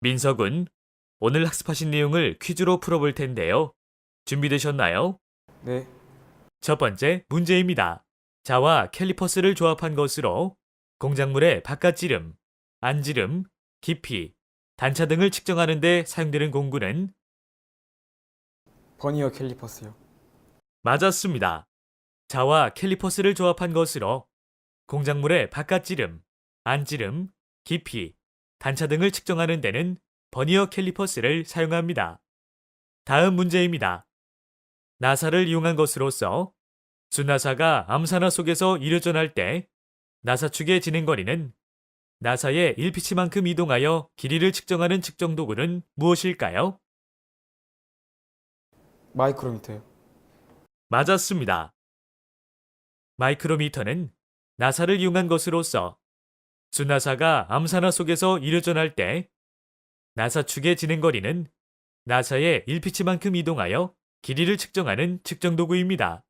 민석은 오늘 학습하신 내용을 퀴즈로 풀어볼 텐데요. 준비되셨나요? 네. 첫 번째 문제입니다. 자와 캘리퍼스를 조합한 것으로 공작물의 바깥지름, 안지름, 깊이, 단차 등을 측정하는 데 사용되는 공구는 버니어 캘리퍼스요. 맞았습니다. 자와 캘리퍼스를 조합한 것으로 공작물의 바깥지름, 안지름, 깊이, 단차 등을 측정하는 데는 버니어 캘리퍼스를 사용합니다. 다음 문제입니다. 나사를 이용한 것으로서 순나사가 암산화 속에서 이루전할 때 나사 축의 진행거리는 나사의 1피치만큼 이동하여 길이를 측정하는 측정 도구는 무엇일까요? 마이크로미터요. 맞았습니다. 마이크로미터는 나사를 이용한 것으로서 순나사가 암산화 속에서 이루전할 때 나사 축의 진행거리는 나사의 1피치만큼 이동하여 길이를 측정하는 측정 도구입니다.